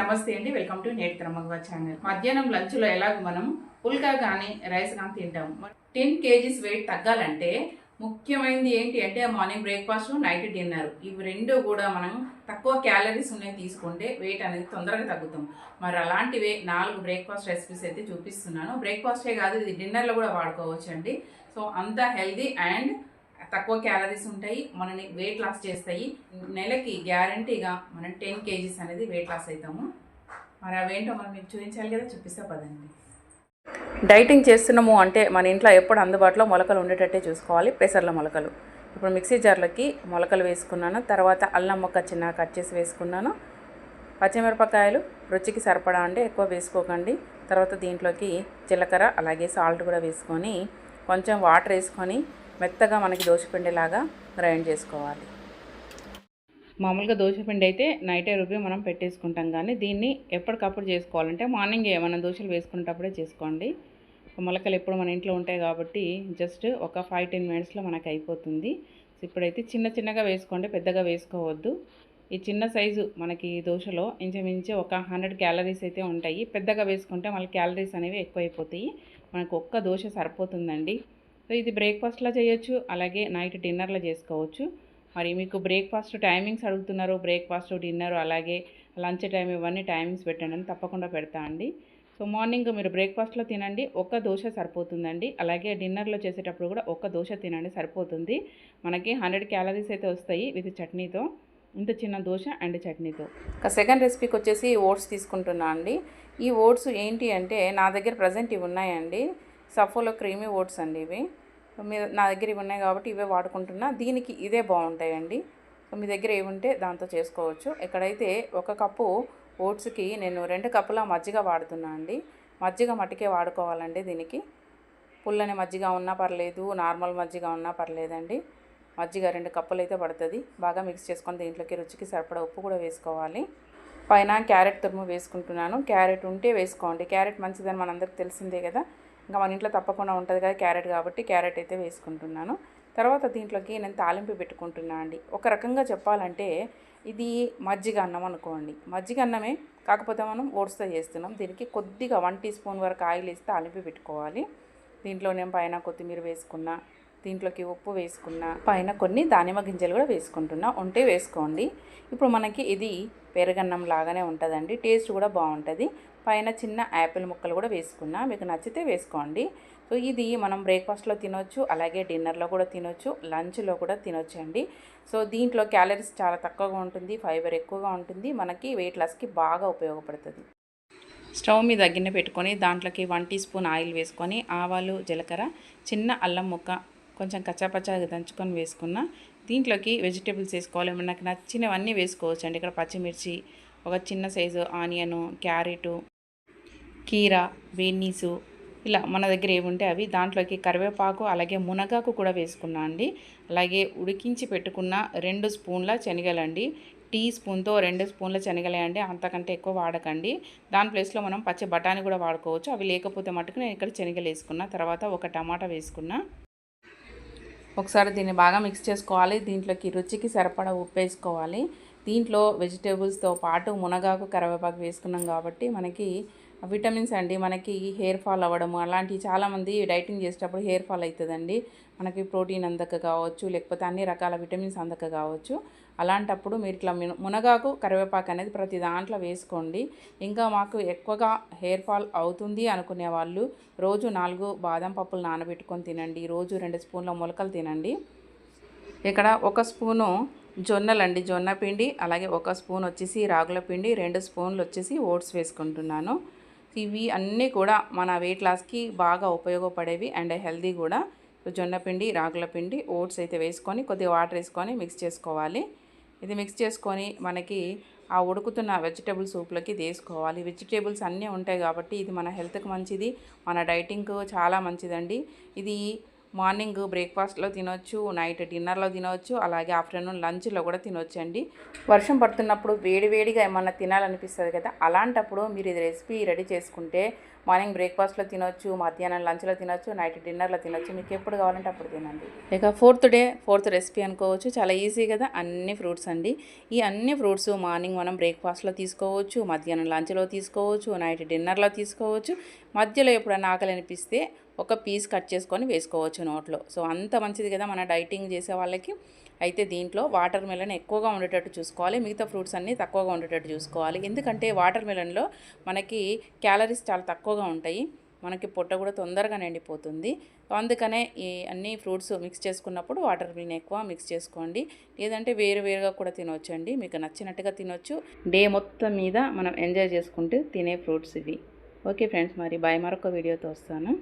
నమస్తే అండి. Welcome to నేటి మగవ ఛానల్. మధ్యాహ్నం లంచ్లో ఎలాగ మనం పుల్కా కానీ రైస్ కానీ తింటాం టెన్ కేజీస్ వెయిట్ తగ్గాలంటే ముఖ్యమైనది ఏంటి అంటే మార్నింగ్ బ్రేక్ఫాస్ట్ నైట్ డిన్నర్. ఇవి రెండు కూడా మనం తక్కువ క్యాలరీస్ ఉన్నాయి తీసుకుంటే వెయిట్ అనేది తొందరగా తగ్గుతాం. మరి అలాంటివే నాలుగు బ్రేక్ఫాస్ట్ రెసిపీస్ అయితే చూపిస్తున్నాను. బ్రేక్ఫాస్టే కాదు ఇది డిన్నర్లో కూడా వాడుకోవచ్చు అండి సో అంత హెల్దీ అండ్ తక్కువ క్యాలరీస్ ఉంటాయి మనని వెయిట్ లాస్ చేస్తాయి. నెలకి గ్యారంటీగా మనం టెన్ కేజీస్ అనేది వెయిట్ లాస్ అవుతాము మరి అవేంటో మనం మీకు చూపించాలి కదా చూపిస్తా పదండి. డైటింగ్ చేస్తున్నాము అంటే మన ఇంట్లో ఎప్పుడు అందుబాటులో మొలకలు ఉండేటట్టే చూసుకోవాలి పెసర్ల మొలకలు. ఇప్పుడు మిక్సీ జార్లకి మొలకలు వేసుకున్నాను తర్వాత అల్లం మొక్క చిన్న కట్ చేసి వేసుకున్నాను. పచ్చిమిరపకాయలు రుచికి సరిపడా అంటే ఎక్కువ వేసుకోకండి. తర్వాత దీంట్లోకి జీలకర్ర అలాగే సాల్ట్ కూడా వేసుకొని కొంచెం వాటర్ వేసుకొని మెత్తగా మనకి దోశపిండిలాగా గ్రైండ్ చేసుకోవాలి. మామూలుగా దోశపిండి అయితే నైటే రుబ్బి మనం పెట్టేసుకుంటాం కానీ దీన్ని ఎప్పటికప్పుడు చేసుకోవాలంటే మార్నింగే మనం దోశలు వేసుకునేటప్పుడే చేసుకోండి. మొలకలు ఎప్పుడు మన ఇంట్లో ఉంటాయి కాబట్టి జస్ట్ ఒక ఫైవ్ టెన్ మినిట్స్లో మనకు అయిపోతుంది. ఇప్పుడైతే చిన్న చిన్నగా వేసుకోండి పెద్దగా వేసుకోవద్దు. ఈ చిన్న సైజు మనకి దోశలో ఇంచుమించు ఒక హండ్రెడ్ క్యాలరీస్ అయితే ఉంటాయి. పెద్దగా వేసుకుంటే మళ్ళీ క్యాలరీస్ అనేవి ఎక్కువైపోతాయి. మనకు ఒక్క దోశ సరిపోతుందండి. సో ఇది బ్రేక్ఫాస్ట్లో చేయొచ్చు అలాగే నైట్ డిన్నర్లో చేసుకోవచ్చు. మరి మీకు బ్రేక్ఫాస్ట్ టైమింగ్స్ అడుగుతున్నారు బ్రేక్ఫాస్ట్ డిన్నర్ అలాగే లంచ్ టైం ఇవన్నీ టైమింగ్స్ పెట్టండి అని తప్పకుండా పెడతా అండి. సో మార్నింగ్ మీరు బ్రేక్ఫాస్ట్లో తినండి ఒక్క దోశ సరిపోతుందండి. అలాగే డిన్నర్లో చేసేటప్పుడు కూడా ఒక్క దోశ తినండి సరిపోతుంది. మనకి హండ్రెడ్ క్యాలరీస్ అయితే వస్తాయి విత్ చట్నీతో ఇంత చిన్న దోశ అండ్ చట్నీతో. ఇక సెకండ్ రెసిపీకి వచ్చేసి ఓట్స్ తీసుకుంటున్నా అండి. ఈ ఓట్స్ ఏంటి అంటే నా దగ్గర ప్రజెంట్ ఇవి ఉన్నాయండి. సఫోలో క్రీమీ ఓట్స్ అండి ఇవి. మీ నా దగ్గర ఇవి ఉన్నాయి కాబట్టి ఇవే వాడుకుంటున్నా. దీనికి ఇదే బాగుంటాయండి. సో మీ దగ్గర ఏముంటే ఉంటే దాంతో చేసుకోవచ్చు. ఇక్కడైతే ఒక కప్పు ఓట్స్కి నేను రెండు కప్పుల మజ్జిగ వాడుతున్నా అండి. మజ్జిగ మట్టికే వాడుకోవాలండి దీనికి. పుల్లని మజ్జిగ ఉన్నా పర్లేదు నార్మల్ మజ్జిగ ఉన్నా పర్లేదండి. మజ్జిగ రెండు కప్పులు అయితే పడుతుంది. బాగా మిక్స్ చేసుకొని దీంట్లోకి రుచికి సరిపడా ఉప్పు కూడా వేసుకోవాలి. పైన క్యారెట్ తురుము వేసుకుంటున్నాను. క్యారెట్ ఉంటే వేసుకోండి. క్యారెట్ మంచిదని మనందరికి తెలిసిందే కదా. ఇంకా మన ఇంట్లో తప్పకుండా ఉంటుంది కదా క్యారెట్ కాబట్టి క్యారెట్ అయితే వేసుకుంటున్నాను. తర్వాత దీంట్లోకి నేను తాలింపు పెట్టుకుంటున్నాను అండి. ఒక రకంగా చెప్పాలంటే ఇది మజ్జిగ అన్నం అనుకోండి. మజ్జిగ అన్నమే కాకపోతే మనం ఓట్స్తో చేస్తున్నాం. దీనికి కొద్దిగా వన్ టీ స్పూన్ వరకు ఆయిల్ వేసి తాలింపు పెట్టుకోవాలి. దీంట్లో నేను పైన కొత్తిమీర వేసుకున్నా దీంట్లోకి ఉప్పు వేసుకున్నా పైన కొన్ని దానిమ్మ గింజలు కూడా వేసుకుంటున్నా. ఉంటే వేసుకోండి. ఇప్పుడు మనకి ఇది పెరగన్నం లాగానే ఉంటుందండి. టేస్ట్ కూడా బాగుంటుంది. పైన చిన్న యాపిల్ ముక్కలు కూడా వేసుకున్నా. మీకు నచ్చితే వేసుకోండి. సో ఇది మనం బ్రేక్ఫాస్ట్లో తినొచ్చు అలాగే డిన్నర్లో కూడా తినొచ్చు లంచ్లో కూడా తినొచ్చు అండి. సో దీంట్లో క్యాలరీస్ చాలా తక్కువగా ఉంటుంది ఫైబర్ ఎక్కువగా ఉంటుంది మనకి వెయిట్ లాస్కి బాగా ఉపయోగపడుతుంది. స్టవ్ మీద గిన్నె పెట్టుకొని దాంట్లోకి వన్ టీ స్పూన్ ఆయిల్ వేసుకొని ఆవాలు జీలకర్ర చిన్న అల్లం ముక్క కొంచెం కచ్చాపచ్చాగా దంచుకొని వేసుకున్న దీంట్లోకి వెజిటేబుల్స్ వేసుకోవాలి. మనకు నచ్చినవన్నీ వేసుకోవచ్చు అండి. ఇక్కడ పచ్చిమిర్చి ఒక చిన్న సైజు ఆనియను క్యారెటు కీరా బీనీసు ఇలా మన దగ్గర ఏముంటే అవి దాంట్లోకి కరివేపాకు అలాగే మునగాకు కూడా వేసుకున్నా అండి. అలాగే ఉడికించి పెట్టుకున్న రెండు స్పూన్ల శనగలండి. టీ స్పూన్తో రెండు స్పూన్ల శనగలే అండి అంతకంటే ఎక్కువ వాడకండి. దాని ప్లేస్లో మనం పచ్చి బఠానీ కూడా వాడుకోవచ్చు. అవి లేకపోతే మటుకు నేను ఇక్కడ శనగలు వేసుకున్నా తర్వాత ఒక టమాటా వేసుకున్నా. ఒకసారి దీన్ని బాగా మిక్స్ చేసుకోవాలి. దీంట్లోకి రుచికి సరిపడా ఉప్పు వేసుకోవాలి. దీంట్లో వెజిటేబుల్స్తో పాటు మునగాకు కరివేపాకు వేసుకున్నాం కాబట్టి మనకి విటమిన్స్ అండి మనకి హెయిర్ ఫాల్ అవ్వడము అలాంటివి చాలామంది డైటింగ్ చేసేటప్పుడు హెయిర్ ఫాల్ అవుతుందండి. మనకి ప్రోటీన్ అందక కావచ్చు లేకపోతే అన్ని రకాల విటమిన్స్ అందక కావచ్చు. అలాంటప్పుడు మీరు ఇట్లా మునగాకు కరివేపాకు అనేది ప్రతి దాంట్లో వేసుకోండి. ఇంకా మాకు ఎక్కువగా హెయిర్ ఫాల్ అవుతుంది అనుకునే వాళ్ళు రోజు నాలుగు బాదం పప్పులు నానబెట్టుకొని తినండి. రోజు రెండు స్పూన్ల మొలకలు తినండి. ఇక్కడ ఒక స్పూను జొన్నలండి జొన్న పిండి అలాగే ఒక స్పూన్ వచ్చేసి రాగుల పిండి రెండు స్పూన్లు వచ్చేసి ఓట్స్ వేసుకుంటున్నాను. ఇవి అన్నీ కూడా మన వెయిట్ లాస్కి బాగా ఉపయోగపడేవి అండ్ హెల్దీ కూడా. జొన్న పిండి రాగుల పిండి ఓట్స్ అయితే వేసుకొని కొద్దిగా వాటర్ వేసుకొని మిక్స్ చేసుకోవాలి. ఇది మిక్స్ చేసుకొని మనకి ఆ ఉడుకుతున్న వెజిటేబుల్ సూప్లోకి తీసుకోవాలి వెజిటేబుల్స్ అన్నీ ఉంటాయి కాబట్టి ఇది మన హెల్త్కి మంచిది. మన డైటింగ్కు చాలా మంచిదండి. ఇది మార్నింగ్ బ్రేక్ఫాస్ట్లో తినొచ్చు నైట్ డిన్నర్లో తినవచ్చు అలాగే ఆఫ్టర్నూన్ లంచ్లో కూడా తినొచ్చు అండి. వర్షం పడుతున్నప్పుడు వేడివేడిగా ఏమన్నా తినాలనిపిస్తుంది కదా అలాంటప్పుడు మీరు ఇది రెసిపీ రెడీ చేసుకుంటే మార్నింగ్ బ్రేక్ఫాస్ట్లో తినొచ్చు మధ్యాహ్నం లంచ్లో తినొచ్చు నైట్ డిన్నర్లో తినొచ్చు. మీకు ఎప్పుడు కావాలంటే అప్పుడు తినండి. ఇక ఫోర్త్ డే ఫోర్త్ రెసిపీ అనుకోవచ్చు. చాలా ఈజీ కదా అన్ని ఫ్రూట్స్ అండి. ఈ అన్ని ఫ్రూట్స్ మార్నింగ్ మనం బ్రేక్ఫాస్ట్లో తీసుకోవచ్చు మధ్యాహ్నం లంచ్లో తీసుకోవచ్చు నైట్ డిన్నర్లో తీసుకోవచ్చు. మధ్యలో ఎప్పుడైనా ఆకలి అనిపిస్తే ఒక పీస్ కట్ చేసుకొని వేసుకోవచ్చు నోట్లో. సో అంత మంచిది కదా మన డైటింగ్ చేసే వాళ్ళకి. అయితే దీంట్లో వాటర్ మెలన్ ఎక్కువగా ఉండేటట్టు చూసుకోవాలి. మిగతా ఫ్రూట్స్ అన్నీ తక్కువగా ఉండేటట్టు చూసుకోవాలి. ఎందుకంటే వాటర్ మెలన్లో మనకి క్యాలరీస్ చాలా తక్కువగా ఉంటాయి. మనకి పొట్ట కూడా తొందరగా నిండిపోతుంది. అందుకనే ఈ అన్ని ఫ్రూట్స్ మిక్స్ చేసుకున్నప్పుడు వాటర్ మిలన్ ఎక్కువ మిక్స్ చేసుకోండి. లేదంటే వేరు వేరుగా కూడా తినొచ్చు అండి మీకు నచ్చినట్టుగా తినొచ్చు. డే మొత్తం మీద మనం ఎంజాయ్ చేసుకుంటూ తినే ఫ్రూట్స్ ఇవి. ఓకే ఫ్రెండ్స్ మరి బాయ్ మరొక వీడియోతో వస్తాను.